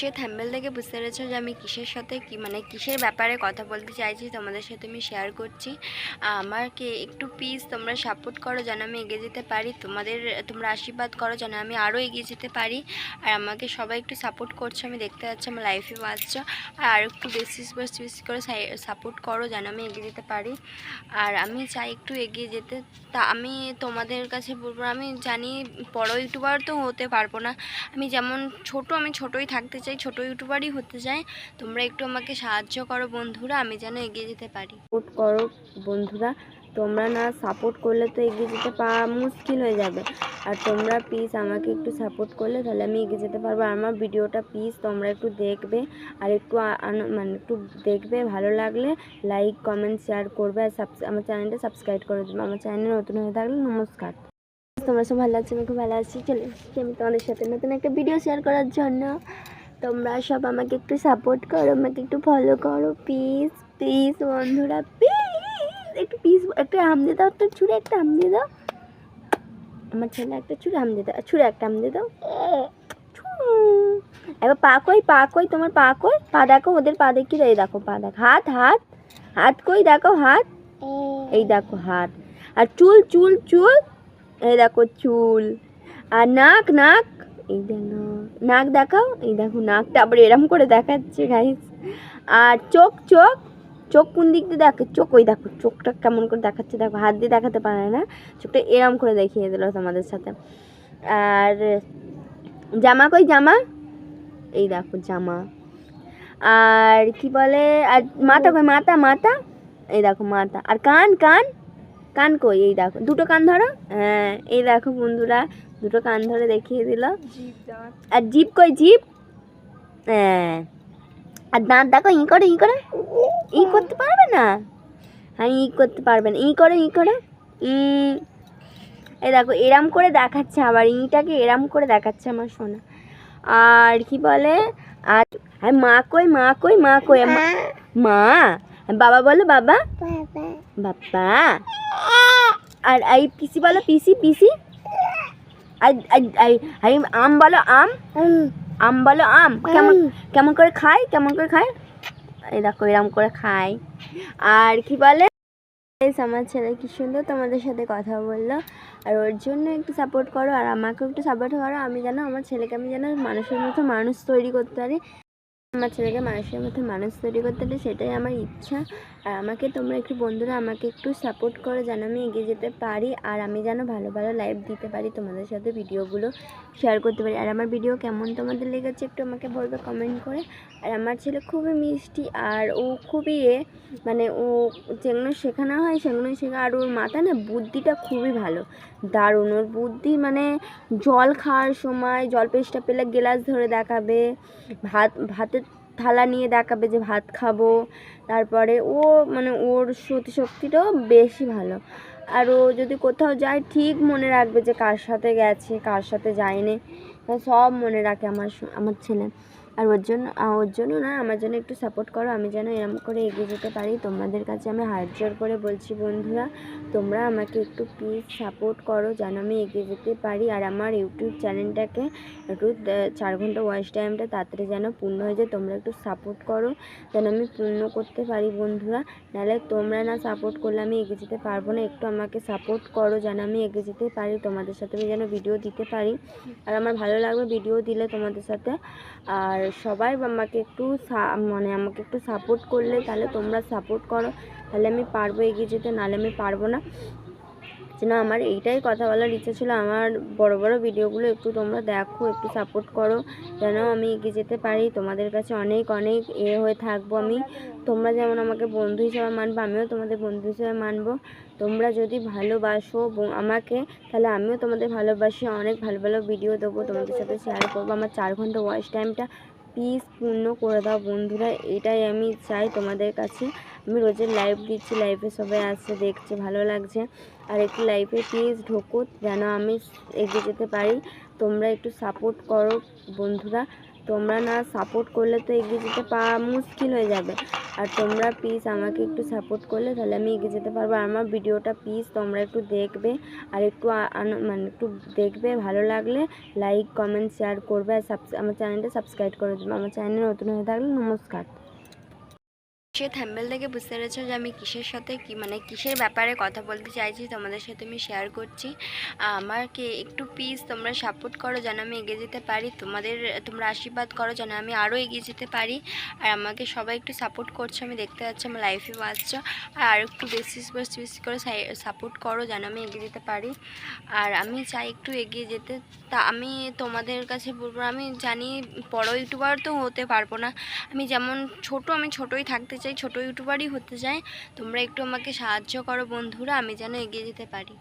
সে thumbnail থেকে বুঝতে পেরেছ যে আমি কিসের সাথে কি মানে কিসের ব্যাপারে কথা বলতে চাইছি, তোমাদের সাথে আমি শেয়ার করছি। আমাকে একটু প্লিজ তোমরা সাপোর্ট করো যেন আমি এগিয়ে যেতে পারি, তোমাদের, তোমরা আশীর্বাদ করো যেন আমি আরও এগিয়ে যেতে পারি। আর আমাকে সবাই একটু সাপোর্ট করছ, আমি দেখতে পাচ্ছি আমার লাইফে বাঁচছো আর একটু বেশি বেশি বেশি করে সাপোর্ট করো যেন আমি এগিয়ে যেতে পারি। আর আমি চাই একটু এগিয়ে যেতে, তা আমি তোমাদের কাছে বলব, আমি জানি বড় ইউটিউবার তো হতে পারব না। আমি যেমন ছোট, আমি ছোটই থাকতে চাই, ছোট ইউটিউবারই হতে চাই, তোমরা একটু আমাকে সাহায্য করো বন্ধুরা, আমি যেন এগিয়ে যেতে পারি। সাপোর্ট করো বন্ধুরা, তোমরা না সাপোর্ট করলে তো এগিয়ে যেতে পা মুশকিল হয়ে যাবে। আর তোমরা প্লিজ আমাকে একটু সাপোর্ট করলে তাহলে আমি এগিয়ে যেতে পারব। আর আমার ভিডিওটা প্লিজ তোমরা একটু দেখবে, আর একটু মানে একটু দেখবে, ভালো লাগলে লাইক কমেন্ট শেয়ার করবে, আর আমার চ্যানেলটা সাবস্ক্রাইব করে দেবে। আমার চ্যানেল নতুন হয়ে থাকলে নমস্কার। তোমরা সব ভালো আছো, আমি খুব ভালো আছি। চলে আমি তোমাদের সাথে নতুন একটা ভিডিও শেয়ার করার জন্য। তোমরা সব আমাকে একটু সাপোর্ট করো, আমাকে একটু ফলো করো প্লিজ প্লিজ বন্ধুরা প্লিজ একটু প্লিজ একটা আম দিয়ে দাও, একটা ছুঁড়ে, একটা আম দিয়ে দাও। আমার ছেলে একটা ছুঁড়ে, আম দিয়ে দাও, ছুঁড়ে একটা আম দিয়ে দাও। এবার পা কই পা কই, তোমার পা কই? পা দেখো, ওদের পা দেখি, এই দেখো, পা দেখো। হাত হাত হাত কই, দেখো, হাত। এই দেখো, হাত। আর চুল চুল চুল, এই দেখো, চুল। আর নাক নাক। এই দেখো নাক দেখাও? এই দেখো, নাকটা আবার এরম করে দেখাচ্ছে গাইস আর চোখ চোখ চোখ কোন দিক দিয়ে দেখে? চোখ, ওই দেখো, চোখটা কেমন করে দেখাচ্ছে, দেখো, হাত দিয়ে দেখাতে পারে না। চোখটা এরম করে দেখিয়ে দিল তোমাদের সাথে। আর জামা কই, জামা? এই দেখো, জামা। আর কি বলে? আর মাথা কই, মাথা মাথা? এই দেখো, মাথা। আর কান কান? কান কই? এই দেখো দুটো কান ধরো। হ্যাঁ এই দেখো বন্ধুরা দুটো কান ধরে দেখিয়ে দিল। আর জিপ কই জিপ হ্যাঁ। আর দাঁত দেখো ই করে ই করে। ই করতে পারবে না? হ্যাঁ ই করতে পারবে না। ই করে ই করে। এই দেখো এরাম করে দেখাচ্ছে আবার। ইটাকে এরাম করে দেখাচ্ছে আমার সোনা। আর কি বলে? আর মা কই মা কই মা কই? মা- মা? বাবা বলো বাবা। বাবা আর এই পিসি বলো পিসি পিসি? আর আম বলো আম? আম বলো আম। কেমন কেমন করে খায়? কেমন করে খায়? এই দেখো, এরম করে খায়। আর কি বলে? আমার ছেলে কি সুন্দর তোমাদের সাথে কথা বলল। আর ওর জন্য একটু সাপোর্ট করো, আর আমাকেও একটু সাপোর্ট করো। আমি যেন আমার ছেলেকে আমি যেন মানুষের মতো মানুষ তৈরি করতে পারি। আমার ছেলেকে মানুষের মধ্যে মানুষ তৈরি করতে পারি সেটাই আমার ইচ্ছা। আর আমাকে তোমরা একটু বন্ধুরা আমাকে একটু সাপোর্ট করো যেন আমি এগিয়ে যেতে পারি আর আমি যেন ভালো ভালো লাইভ দিতে পারি তোমাদের সাথে ভিডিওগুলো শেয়ার করতে পারি। আর আমার ভিডিও কেমন তোমাদের লেগেছে একটু আমাকে বলবে কমেন্ট করে। আর আমার ছেলে খুবই মিষ্টি আর ও খুবই এ মানে ও যেগুলো শেখানো হয় সেগুলো শেখা আর ওর মাথা না বুদ্ধিটা খুবই ভালো। দারুণ, ওর বুদ্ধি মানে জল খাওয়ার সময় জল পেস্টা পেলে গ্লাস ধরে দেখাবে, ভাত, ভাতের থালা নিয়ে দেখাবে যে ভাত খাব। তারপরে ও মানে ওর স্মৃতিশক্তিটাও বেশি ভালো। আর ও যদি কোথাও যায়, ঠিক মনে রাখবে যে কার সাথে গেছে, কার সাথে যায়নি। সব মনে রাখে আমার আমার ছেলে। আর ওর জন্য ওর জন্য না, আমার জন্য একটু সাপোর্ট করো, আমি যেন এরম করে এগিয়ে যেতে পারি। তোমাদের কাছে আমি হাত জোর করে বলছি বন্ধুরা, তোমরা আমাকে একটু প্লিজ সাপোর্ট করো যেন আমি এগিয়ে যেতে পারি। আর আমার ইউটিউব চ্যানেলটাকে একটু চার ঘণ্টা ওয়াচ টাইমটা তাড়াতাড়ি যেন পূর্ণ হয়ে যায়, তোমরা একটু সাপোর্ট করো যেন আমি পূর্ণ করতে পারি বন্ধুরা। নাহলে তোমরা না সাপোর্ট করলে আমি এগিয়ে যেতে পারব না, একটু আমাকে সাপোর্ট করো যেন আমি এগিয়ে যেতে পারি, তোমাদের সাথে আমি যেন ভিডিও দিতে পারি। আর আমার ভালো লাগবে ভিডিও দিলে তোমাদের সাথে। আর সবাই আমাকে একটু মানে আমাকে একটু সাপোর্ট করলে তাহলে তোমরা সাপোর্ট করো। তাহলে আমি পারব এগিয়ে যেতে, নাহলে আমি পারব না। যেন আমার এইটাই কথা বলার ইচ্ছা ছিল। আমার বড় বড় ভিডিওগুলো একটু তোমরা দেখো, একটু সাপোর্ট করো। যেন আমি এগিয়ে যেতে পারি। তোমাদের কাছে অনেক অনেক এ হয়ে থাকব আমি। তোমরা যেমন আমাকে বন্ধু হিসেবে মানবো, আমিও তোমাদের বন্ধু হিসেবে মানবো। তোমরা যদি ভালোবাসো আমাকে, তাহলে আমিও তোমাদের ভালোবাসি। অনেক ভালো ভালো ভিডিও দেবো। তোমাদের সাথে শেয়ার করব। আমার চার ঘণ্টা ওয়াচ টাইমটা প্লিজ পূর্ণ করে দাও বন্ধুরা, এটাই আমি চাই তোমাদের কাছে। আমি রোজের লাইভ দিচ্ছি লাইভে সবাই আসছে, দেখছে, ভালো লাগছে। আর একটু লাইফে প্লিজ ঢোকো, যেন আমি এগিয়ে যেতে পারি। তোমরা একটু সাপোর্ট করো বন্ধুরা। তোমরা না সাপোর্ট করলে তো এগিয়ে যেতে পাওয়া মুশকিল হয়ে যাবে। আর তোমরা প্লিজ আমাকে একটু সাপোর্ট করলে তাহলে আমি এগিয়ে যেতে পারব। আর আমার ভিডিওটা প্লিজ তোমরা একটু দেখবে আর একটু মানে একটু দেখবে, ভালো লাগলে লাইক কমেন্ট শেয়ার করবে। আর আমার চ্যানেলটা সাবস্ক্রাইব করে দেবে। আমার চ্যানেল নতুন হয়ে থাকলে নমস্কার। সে থ্যাম্বেল থেকে বুঝতে পেরেছ যে আমি কিসের সাথে কি মানে কিসের ব্যাপারে কথা বলতে চাইছি, তোমাদের সাথে আমি শেয়ার করছি। আমাকে একটু প্লিজ তোমরা সাপোর্ট করো যেন আমি এগিয়ে যেতে পারি। তোমাদের, তোমরা আশীর্বাদ করো যেন আমি আরও এগিয়ে যেতে পারি। আর আমাকে সবাই একটু সাপোর্ট করছ, আমি দেখতে পাচ্ছি আমার লাইফে বাঁচছো। আর একটু বেশি বেশি বেশি করে সাপোর্ট করো যেন আমি এগিয়ে যেতে পারি। আর আমি চাই একটু এগিয়ে যেতে। তা আমি তোমাদের কাছে বলব, আমি জানি বড় ইউটিউবার তো হতে পারব না। আমি যেমন ছোট, আমি ছোটই থাকতে চাই, ছোট ইউটিউবারই হতে চাই, তোমরা একটু আমাকে সাহায্য করো বন্ধুরা, আমি যেন এগিয়ে যেতে পারি।